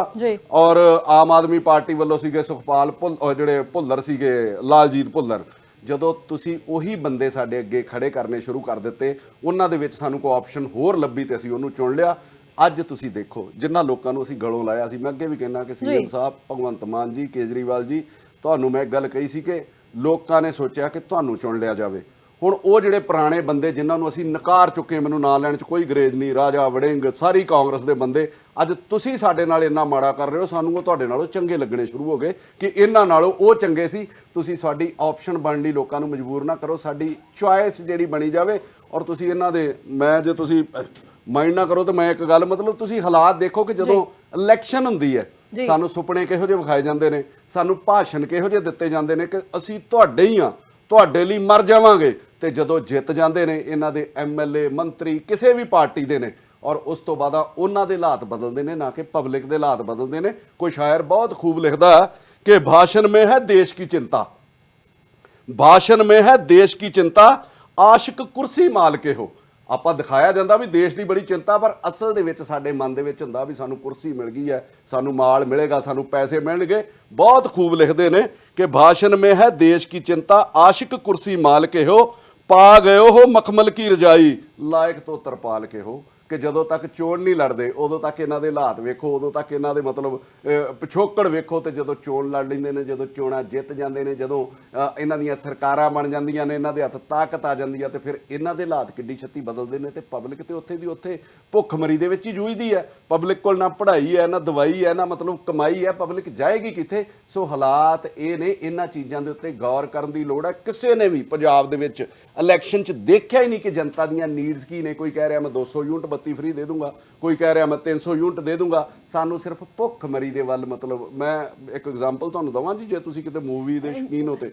ਔਰ ਆਮ ਆਦਮੀ ਪਾਰਟੀ ਵੱਲੋਂ ਸੀਗੇ ਸੁਖਪਾਲ ਭੁੱਲ ਜਿਹੜੇ ਭੁੱਲਰ ਸੀਗੇ ਲਾਲਜੀਤ ਭੁੱਲਰ। ਜਦੋਂ ਤੁਸੀਂ ਉਹੀ ਬੰਦੇ ਸਾਡੇ ਅੱਗੇ ਖੜੇ ਕਰਨੇ ਸ਼ੁਰੂ ਕਰ ਦਿੱਤੇ ਉਹਨਾਂ ਦੇ ਵਿੱਚ ਸਾਨੂੰ ਕੋਈ ਆਪਸ਼ਨ ਹੋਰ ਲੱਭੀ ਤੇ ਅਸੀਂ ਉਹਨੂੰ ਚੁਣ ਲਿਆ। ਅੱਜ ਤੁਸੀਂ ਦੇਖੋ ਜਿੰਨਾ ਲੋਕਾਂ ਨੂੰ ਅਸੀਂ ਗਲੋਂ ਲਾਇਆ ਸੀ ਮੈਂ ਅੱਗੇ ਵੀ ਕਹਿਣਾ ਕਿ ਸੀਐਮ ਸਾਹਿਬ ਭਗਵੰਤ ਮਾਨ ਜੀ ਕੇਜਰੀਵਾਲ ਜੀ ਤੁਹਾਨੂੰ ਮੈਂ ਇੱਕ ਗੱਲ ਕਹੀ ਸੀ ਕਿ ਲੋਕਾਂ ਨੇ ਸੋਚਿਆ ਕਿ ਤੁਹਾਨੂੰ ਚੁਣ ਲਿਆ ਜਾਵੇ। ਹੁਣ ਉਹ ਜਿਹੜੇ ਪੁਰਾਣੇ ਬੰਦੇ ਜਿਨ੍ਹਾਂ ਨੂੰ ਅਸੀਂ ਨਕਾਰ ਚੁੱਕੇ ਮੈਨੂੰ ਨਾਂ ਲੈਣ 'ਚ ਕੋਈ ਗਰੇਜ ਨਹੀਂ ਰਾਜਾ ਵੜਿੰਗ ਸਾਰੀ ਕਾਂਗਰਸ ਦੇ ਬੰਦੇ ਅੱਜ ਤੁਸੀਂ ਸਾਡੇ ਨਾਲ ਇੰਨਾ ਮਾੜਾ ਕਰ ਰਹੇ ਹੋ ਸਾਨੂੰ ਉਹ ਤੁਹਾਡੇ ਨਾਲੋਂ ਚੰਗੇ ਲੱਗਣੇ ਸ਼ੁਰੂ ਹੋ ਗਏ ਕਿ ਇਹਨਾਂ ਨਾਲੋਂ ਉਹ ਚੰਗੇ ਸੀ। ਤੁਸੀਂ ਸਾਡੀ ਆਪਸ਼ਨ ਬਣਨ ਲਈ ਲੋਕਾਂ ਨੂੰ ਮਜਬੂਰ ਨਾ ਕਰੋ ਸਾਡੀ ਚੁਆਇਸ ਜਿਹੜੀ ਬਣੀ ਜਾਵੇ ਔਰ ਤੁਸੀਂ ਇਹਨਾਂ ਦੇ ਮੈਂ ਜੇ ਤੁਸੀਂ ਮਾਈਂਡ ਨਾ ਕਰੋ ਤਾਂ ਮੈਂ ਇੱਕ ਗੱਲ ਮਤਲਬ ਤੁਸੀਂ ਹਾਲਾਤ ਦੇਖੋ ਕਿ ਜਦੋਂ ਇਲੈਕਸ਼ਨ ਹੁੰਦੀ ਹੈ ਜੀ। ਸਾਨੂੰ ਸੁਪਨੇ ਕਿਹੋ ਜਿਹੇ ਵਿਖਾਏ ਜਾਂਦੇ ਨੇ ਸਾਨੂੰ ਭਾਸ਼ਣ ਕਿਹੋ ਜਿਹੇ ਦਿੱਤੇ ਜਾਂਦੇ ਨੇ ਕਿ ਅਸੀਂ ਤੁਹਾਡੇ ਹੀ ਆ ਤੁਹਾਡੇ ਲਈ ਮਰ ਜਾਵਾਂਗੇ ਤੇ ਜਦੋਂ ਜਿੱਤ ਜਾਂਦੇ ਨੇ ਇਹਨਾਂ ਦੇ ਐਮਐਲਏ ਮੰਤਰੀ ਕਿਸੇ ਵੀ ਪਾਰਟੀ ਦੇ ਨੇ ਔਰ ਉਸ ਤੋਂ ਬਾਅਦ ਆ ਉਹਨਾਂ ਦੇ ਹਾਲਾਤ ਬਦਲਦੇ ਨੇ ਨਾ ਕਿ ਪਬਲਿਕ ਦੇ ਹਾਲਾਤ ਬਦਲਦੇ ਨੇ ਕੋਈ ਸ਼ਾਇਰ ਬਹੁਤ ਖੂਬ ਲਿਖਦਾ ਹੈ ਕਿ ਭਾਸ਼ਣ में है देश की चिंता ਭਾਸ਼ਣ में है देश की चिंता ਆਸ਼ਿਕ ਕੁਰਸੀ ਮਾਲਕੇ ਹੋ ਆਪਾਂ ਦਿਖਾਇਆ ਜਾਂਦਾ ਵੀ ਦੇਸ਼ ਦੀ ਬੜੀ ਚਿੰਤਾ, ਪਰ ਅਸਲ ਦੇ ਵਿੱਚ ਸਾਡੇ ਮਨ ਦੇ ਵਿੱਚ ਹੁੰਦਾ ਵੀ ਸਾਨੂੰ ਕੁਰਸੀ ਮਿਲ ਗਈ ਹੈ, ਸਾਨੂੰ ਮਾਲ ਮਿਲੇਗਾ, ਸਾਨੂੰ ਪੈਸੇ ਮਿਲਣਗੇ। ਬਹੁਤ ਖੂਬ ਲਿਖਦੇ ਨੇ ਕਿ ਭਾਸ਼ਣ ਮੇ ਹੈ ਦੇਸ਼ ਕੀ ਚਿੰਤਾ, ਆਸ਼ਿਕ ਕੁਰਸੀ ਮਾਲ ਕੇ ਹੋ ਪਾ ਗਏ ਹੋ ਮਖਮਲ ਕੀ ਰਜਾਈ, ਲਾਇਕ ਤੋਂ ਤਰਪਾਲ ਕੇ ਹੋ। ਕਿ ਜਦੋਂ ਤੱਕ ਚੋਣ ਨਹੀਂ ਲੜਦੇ, ਉਦੋਂ ਤੱਕ ਇਹਨਾਂ ਦੇ ਹਾਲਾਤ ਵੇਖੋ, ਉਦੋਂ ਤੱਕ ਇਹਨਾਂ ਦੇ ਮਤਲਬ ਪਿਛੋਕੜ ਵੇਖੋ ਤੇ ਜਦੋਂ ਚੋਣ ਲੜ ਲੈਂਦੇ ਨੇ, ਜਦੋਂ ਚੋਣਾਂ ਜਿੱਤ ਜਾਂਦੇ ਨੇ, ਜਦੋਂ ਇਹਨਾਂ ਦੀਆਂ ਸਰਕਾਰਾਂ ਬਣ ਜਾਂਦੀਆਂ ਨੇ, ਇਹਨਾਂ ਦੇ ਹੱਥ ਤਾਕਤ ਆ ਜਾਂਦੀ ਆ ਤੇ ਫਿਰ ਇਹਨਾਂ ਦੇ ਹਾਲਾਤ ਕਿੱਡੀ ਛੱਤੀ ਬਦਲਦੇ ਨੇ ਤੇ ਪਬਲਿਕ ਤੇ ਉੱਥੇ ਦੀ ਉੱਥੇ ਭੁੱਖਮਰੀ ਦੇ ਵਿੱਚ ਹੀ ਜੂਝਦੀ ਹੈ। ਪਬਲਿਕ ਕੋਲ ਨਾ ਪੜ੍ਹਾਈ ਹੈ, ਨਾ ਦਵਾਈ ਹੈ, ਨਾ ਮਤਲਬ ਕਮਾਈ ਹੈ, ਪਬਲਿਕ ਜਾਏਗੀ ਕਿੱਥੇ? ਸੋ ਹਾਲਾਤ ਇਹ ਨੇ, ਇਹਨਾਂ ਚੀਜ਼ਾਂ ਦੇ ਉੱਤੇ ਗੌਰ ਕਰਨ ਦੀ ਲੋੜ ਹੈ। ਕਿਸੇ ਨੇ ਵੀ ਪੰਜਾਬ ਦੇ ਵਿੱਚ ਇਲੈਕਸ਼ਨ 'ਚ ਦੇਖਿਆ ਹੀ ਨਹੀਂ ਕਿ ਜਨਤਾ ਦੀਆਂ ਨੀਡਸ ਕੀ ਨੇ। ਕੋਈ ਕਹਿ ਰਿਹਾ, ਮੈਂ 200 ਯੂਨਿਟ ਬੱਤੀ ਫ੍ਰੀ ਦੇ ਦੂੰਗਾ। ਕੋਈ ਕਹਿ ਰਿਹਾ ਮੈਂ 300 ਯੂਨਿਟ ਦੇ ਦੂੰਗਾ। ਸਾਨੂੰ ਸਿਰਫ ਭੁੱਖਮਰੀ ਦੇ ਵੱਲ ਮਤਲਬ ਮੈਂ ਇੱਕ ਐਗਜ਼ਾਮਪਲ ਤੁਹਾਨੂੰ ਦਵਾਂ ਜੀ ਜੇ ਤੁਸੀਂ ਕਿਤੇ ਮੂਵੀ ਦੇ ਸ਼ੌਕੀਨ ਹੋ ਤੇ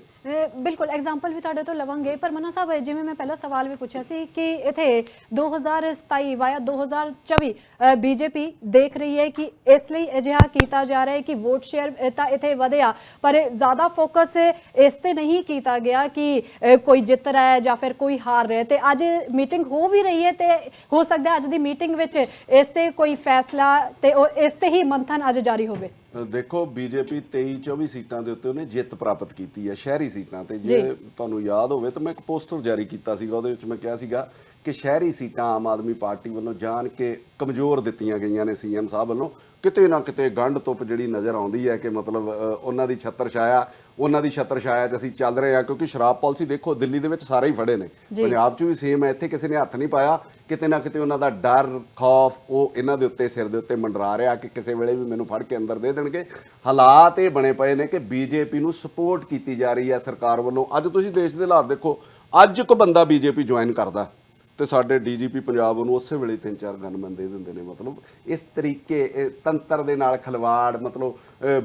ਬਿਲਕੁਲ ਐਗਜ਼ਾਮਪਲ ਵੀ ਤੁਹਾਡੇ ਤੋਂ ਲਵਾਂਗੇ। ਪਰ ਮਨਾ ਸਾਹਿਬ ਜਿਵੇਂ ਮੈਂ ਪਹਿਲਾ ਸਵਾਲ ਵੀ ਪੁੱਛਿਆ ਸੀ ਕਿ ਇਥੇ 2027 ਵਾਇਆ 2024 ਬੀਜੇਪੀ ਦੇਖ ਰਹੀ ਹੈ ਕਿ ਇਸ ਲਈ ਅਜਿਹਾ ਕੀਤਾ ਜਾ ਰਿਹਾ ਹੈ ਕਿ ਵੋਟ ਸ਼ੇਅਰ ਤਾਂ ਇਥੇ ਵਧਿਆ। ਪਰ ਜ਼ਿਆਦਾ ਫੋਕਸ ਇਸ ਤੇ ਨਹੀਂ ਕੀਤਾ ਗਿਆ ਕਿ ਕੋਈ ਜਿੱਤ ਰਿਹਾ ਹੈ ਜਾਂ ਫਿਰ ਕੋਈ ਹਾਰ ਰਿਹਾ ਤੇ ਅੱਜ ਮੀਟਿੰਗ ਹੋ ਵੀ ਰਹੀ ਹੈ ਤੇ ਹੋ ਸਕਦਾ ਅੱਜ ਦੀ ਮੀਟਿੰਗ ਵਿੱਚ ਇਸ ਤੇ ਕੋਈ ਫੈਸਲਾ ਤੇ ਇਸ ਤੇ ਹੀ ਮੰਥਨ ਅੱਜ ਜਾਰੀ ਹੋਵੇ ਦੇਖੋ ਬੀਜੇਪੀ 23 24 ਸੀਟਾਂ ਦੇ ਉੱਤੇ ਉਹਨੇ ਜਿੱਤ ਪ੍ਰਾਪਤ ਕੀਤੀ ਹੈ ਸ਼ਹਿਰੀ ਸੀਟਾਂ ਤੇ। ਜੇ ਤੁਹਾਨੂੰ ਯਾਦ ਹੋਵੇ ਤਾਂ ਮੈਂ ਇੱਕ ਪੋਸਟਰ ਜਾਰੀ ਕੀਤਾ ਸੀਗਾ ਉਹਦੇ ਵਿੱਚ ਮੈਂ ਕਿਹਾ ਸੀਗਾ ਕਿ ਸ਼ਹਿਰੀ ਸੀਟਾਂ ਆਮ ਆਦਮੀ ਪਾਰਟੀ ਵੱਲੋਂ ਜਾਣ ਕੇ ਕਮਜ਼ੋਰ ਦਿੱਤੀਆਂ ਗਈਆਂ ਨੇ ਸੀਐਮ ਸਾਹਿਬ ਵੱਲੋਂ। ਕਿਤੇ ਨਾ ਕਿਤੇ ਗੰਢ ਧੁੱਪ ਜਿਹੜੀ ਨਜ਼ਰ ਆਉਂਦੀ ਹੈ ਕਿ ਮਤਲਬ ਉਹਨਾਂ ਦੀ ਛੱਤਰ ਛਾਇਆ ਉਹਨਾਂ ਦੀ ਛੱਤਰ ਛਾਇਆ 'ਚ ਅਸੀਂ ਚੱਲ ਰਹੇ ਹਾਂ ਕਿਉਂਕਿ ਸ਼ਰਾਬ ਪਾਲਿਸੀ ਦੇਖੋ ਦਿੱਲੀ ਦੇ ਵਿੱਚ ਸਾਰੇ ਹੀ ਫੜੇ ਨੇ। ਪੰਜਾਬ 'ਚ ਵੀ ਸੇਮ ਹੈ ਇੱਥੇ ਕਿਸੇ ਨੇ ਹੱਥ ਨਹੀਂ ਪਾਇਆ। ਕਿਤੇ ਨਾ ਕਿਤੇ ਉਹਨਾਂ ਦਾ ਡਰ ਖੌਫ ਉਹ ਇਹਨਾਂ ਦੇ ਉੱਤੇ ਸਿਰ ਦੇ ਉੱਤੇ ਮੰਡਰਾ ਰਿਹਾ ਕਿ ਕਿਸੇ ਵੇਲੇ ਵੀ ਮੈਨੂੰ ਫੜ ਕੇ ਅੰਦਰ ਦੇ ਦੇਣਗੇ। ਹਾਲਾਤ ਇਹ ਬਣੇ ਪਏ ਨੇ ਕਿ ਬੀਜੇਪੀ ਨੂੰ ਸਪੋਰਟ ਕੀਤੀ ਜਾ ਰਹੀ ਹੈ ਸਰਕਾਰ ਵੱਲੋਂ। ਅੱਜ ਤੁਸੀਂ ਦੇਸ਼ ਦੇ ਹਾਲਾਤ ਦੇਖੋ ਅੱਜ ਕੋ ਬੰਦਾ ਬੀਜੇਪੀ ਜੁਆਇਨ ਕਰਦਾ। ਤੇ ਸਾਡੇ ਡੀਜੀਪੀ ਪੰਜਾਬ ਨੂੰ ਉਸੇ ਵੇਲੇ ਤਿੰਨ ਚਾਰ ਗਨਮੈਨ ਦੇ ਦਿੰਦੇ ਨੇ, ਮਤਲਬ ਇਸ ਤਰੀਕੇ ਤੰਤਰ ਦੇ ਨਾਲ ਖਲਵਾੜ, ਮਤਲਬ